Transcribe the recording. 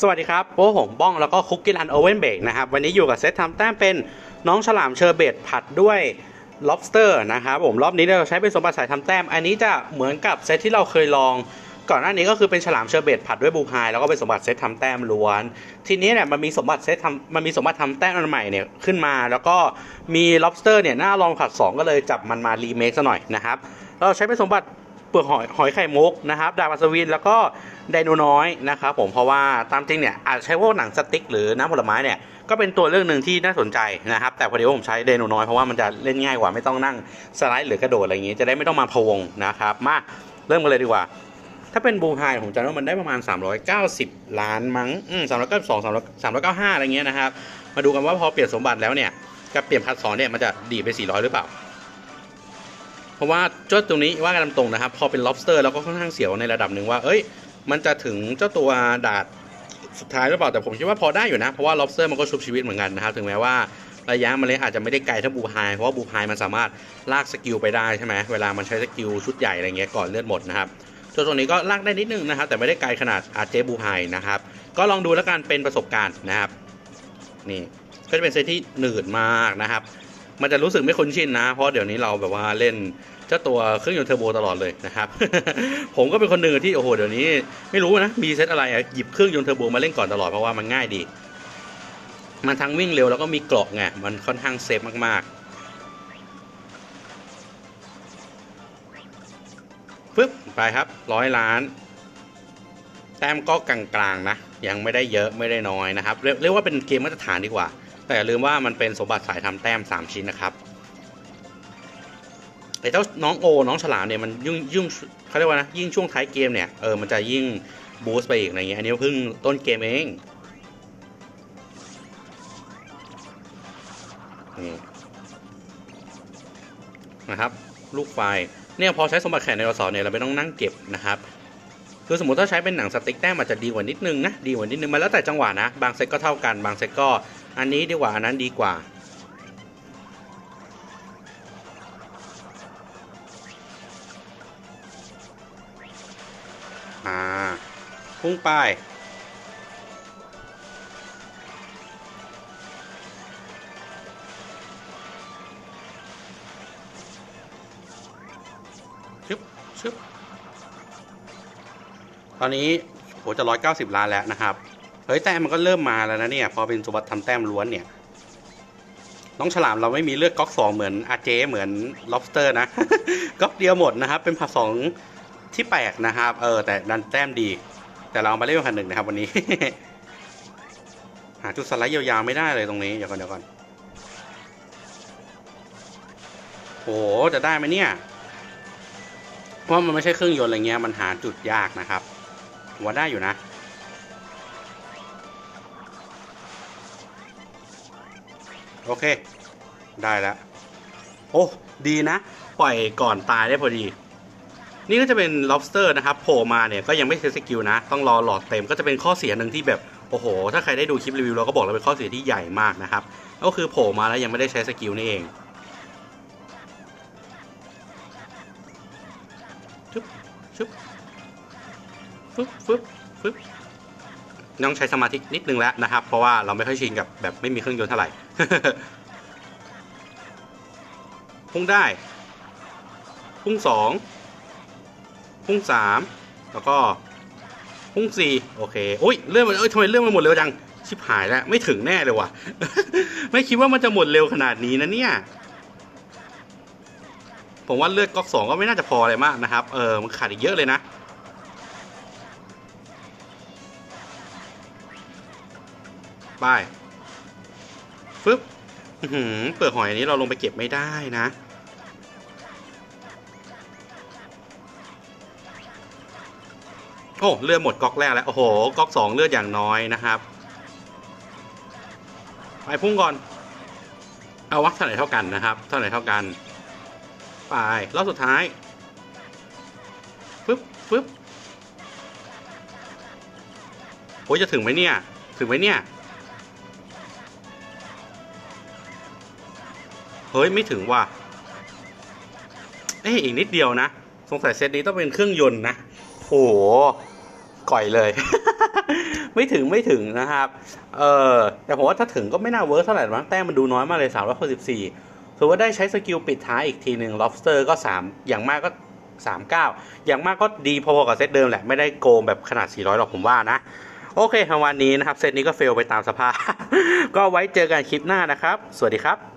สวัสดีครับโอ้ผมบ้องแล้วก็คุกกี้รันโอเว่นเบกนะครับวันนี้อยู่กับเซตทำแต้มเป็นน้องฉลามเชอร์เบตผัดด้วย lobster นะครับผมรอบนี้เราใช้เป็นสมบัติสายทำแต้ม อันนี้จะเหมือนกับเซตที่เราเคยลอง ก่อนหน้านี้ก็คือเป็นฉลามเชอร์เบตผัดด้วยบูพายแล้วก็เป็นสมบัติเซตทำแต้มล้วน ทีนี้เนี่ยมันมีสมบัติเซตทำมันมีสมบัติทำแต้มอันใหม่เนี่ยขึ้นมา แล้วก็มี lobster เนี่ยน่าลองผัด 2 ก็เลยจับมันมารีเมคซะหน่อยนะครับเราใช้เป็นสมบัติเปลือกหอยหอยไข่มุกนะครับดาบอัศวินแล้วก็ ไดโนน้อยนะครับผมเพราะว่าตามจริงเนี่ยอาจใช้พวกหนังสติ๊กหรือน้ำผลไม้เนี่ยก็เป็นตัวเลือกหนึ่งที่น่าสนใจนะครับ แต่พอดีว่าผมใช้ไดโนน้อยเพราะว่ามันจะเล่นง่ายกว่าไม่ต้องนั่งสไลด์หรือกระโดดอะไรอย่างงี้ จะได้ไม่ต้องมาพวงนะครับ มาเริ่มกันเลยดีกว่า ถ้าเป็นบูไฮผมจำว่ามันได้ประมาณ 390 ล้านมั้งสามร้อืม392 300 395อยเก้าห้าอะไรเงี้ยนะครับมาดูกันว่าพอเปลี่ยนสมบัติแล้วเนี่ยกับเปลี่ยนพัดสอนเนี่ยมันจะดีไป 400 หรือเปล่าเพราะว่าจ้าตัวนี้ว่ากันตามตรงนะครับ พอเป็น lobster แล้วก็ค่อนข้างเสียวในระดับหนึ่งว่า เอ้ย มันจะถึงเจ้าตัวดาดสุดท้ายหรือเปล่าแต่ผมคิดว่าพอได้อยู่นะ เพราะว่า lobster มันก็ชุบชีวิตเหมือนกันนะครับ ถึงแม้ว่าระยะมันเลยอาจจะไม่ได้ไกลเท่าบูไฮเพราะว่าบูไฮมันสามารถลากสกิลไปได้ใช่ไหมเวลามันใช้สกิลชุดใหญ่อะไรเงี้ยก่อนเลือดหมดนะครับตัวตัวนี้ก็ลากได้นิดนึงนะครับ แต่ไม่ได้ไกลขนาดอาเจบูไฮนะครับ ก็ลองดูแล้วกันเป็นประสบการณ์นะครับ นี่ก็จะเป็นเซตที่หนืดมากนะครับ มันจะรู้สึกไม่คุ้นชินนะ เพราะเดี๋ยวนี้เราแบบว่าเล่นเจ้าตัวเครื่องยนต์เทอร์โบตลอดเลยนะครับ ผมก็เป็นคนหนึ่งที่โอ้โหเดี๋ยวนี้ไม่รู้นะมีเซตอะไรหยิบเครื่องยนต์เทอร์โบมาเล่นก่อนตลอดเพราะว่ามันง่ายดี มันทั้งวิ่งเร็วแล้วก็มีเกราะไงมันค่อนข้างเซฟมากๆปึ๊บไปครับร้อยล้าน แต้มก็กลางๆนะ ยังไม่ได้เยอะไม่ได้น้อยนะครับเรียกว่าเป็นเกมมาตรฐานดีกว่า แต่ลืมว่ามันเป็นสมบัติสายทำแต้ม 3 ชิ้นนะครับไอ้เจ้าน้องโอ น้องฉลามเนี่ยมันยุ่งยุ่งเขาเรียกว่านะยิ่งช่วงท้ายเกมเนี่ยเออมันจะยิ่งบูสต์ไปอีกอะไรเงี้ยอันนี้เพิ่งต้นเกมเองนี่นะครับ ลูกไฟเนี่ยพอใช้สมบัติแขนในรสอเนี่ยเราไม่ต้องนั่งเก็บนะครับคือสมมติถ้าใช้เป็นหนังสติ๊กแต้มอาจจะดีกว่านิดนึงนะดีกว่านิดนึงมันแล้วแต่จังหวะนะ บางเซตก็เท่ากัน บางเซตก็ อันนี้ดีกว่าอันนั้นดีกว่า อ่า พุ่งไป ชึบ ชึบ ตอนนี้โหจะร้อยเก้าสิบล้านแล้วนะครับ เฮ้ยแต้มมันก็เริ่มมาแล้วนะเนี่ย พอเป็นสมบัติทำแต้มล้วนเนี่ย น้องฉลามเราไม่มีเลือกก๊อกสองเหมือนอาเจเหมือน lobster นะก๊อกเดียวหมดนะครับ เป็นผัดสองที่แปลกนะครับ เออ แต่ดันแต้มดี แต่เราเอามาเล่นพันหนึ่งนะครับวันนี้ หาจุดสไลด์ยาวๆไม่ได้เลยตรงนี้เดี๋ยวก่อนเดี๋ยวก่อนโหจะได้ไหมเนี่ย เพราะมันไม่ใช่เครื่องยนต์อะไรเงี้ย มันหาจุดยากนะครับว่าได้อยู่นะ โอเค ได้แล้ว โอ้ ดีนะ ปล่อยก่อนตายได้พอดี นี่ก็จะเป็น lobster นะครับโผล่มาเนี่ยก็ยังไม่ใช้สกิลนะ ต้องรอหลอดเต็มก็จะเป็นข้อเสียหนึ่งที่แบบ โอ้โห ถ้าใครได้ดูคลิปรีวิวเราก็บอกแล้วเป็นข้อเสียที่ใหญ่มากนะครับ ก็คือโผล่มาแล้วยังไม่ได้ใช้สกิลนี่เองชึบชึบฟึบฟึบฟึบต้องใช้สมาธินิดนึงแล้วนะครับ เพราะว่าเราไม่ค่อยชินกับแบบไม่มีเครื่องยนต์เท่าไหร่ พุ่งได้ พุ่งสอง พุ่งสาม แล้วก็ พุ่งสี่โอเค อุ้ยเลื่อนมันเอ้ยทำไมเลื่อนมันหมดเร็วจัง ชิบหายแล้ว ไม่ถึงแน่เลยว่ะ ไม่คิดว่ามันจะหมดเร็วขนาดนี้นะเนี่ย ผมว่าเลือดก๊อกสองก็ไม่น่าจะพออะไรมากนะครับ เออ มันขาดอีกเยอะเลยนะไป ฟึบหือเปลือกหอยอันนี้เราลงไปเก็บไม่ได้นะ โอ้เลือดหมดก๊อกแรกแล้ว โอ้โหก๊อกสองเลือดอย่างน้อยนะครับไปพุ่งก่อน เอาวัดเท่าไหร่เท่ากันนะครับ เท่าไหร่เท่ากัน ไปรอบสุดท้ายฟึบฟึบโอ้ยจะถึงไหมเนี่ย ถึงไหมเนี่ย ฮ้ยไม่ถึงว่ะเอ้ยอีกนิดเดียวนะ สงสัยเซตนี้ต้องเป็นเครื่องยนต์นะโอ้โหก่อยเลย ไม่ถึงไม่ถึงนะครับ เออแต่ผมว่าถ้าถึงก็ไม่น่าเวิร์กเท่าไหร่รอกมั้งแต้มมันดูน้อยมากเลย3 6 4ถือว่าได้ใช้สกิลปิดท้ายอีกทีหนึ่ง lobster ก็ 3 อย่างมากก็ 39 อย่างมากก็ดีพอๆกับเซตเดิมแหละ ไม่ได้โกงแบบขนาด 400 หรอกผมว่านะ โอเคประมาณนี้นะครับ เซตนี้ก็เฟลไปตามสภาพ ก็ไว้เจอกันคลิปหน้านะครับ สวัสดีครับ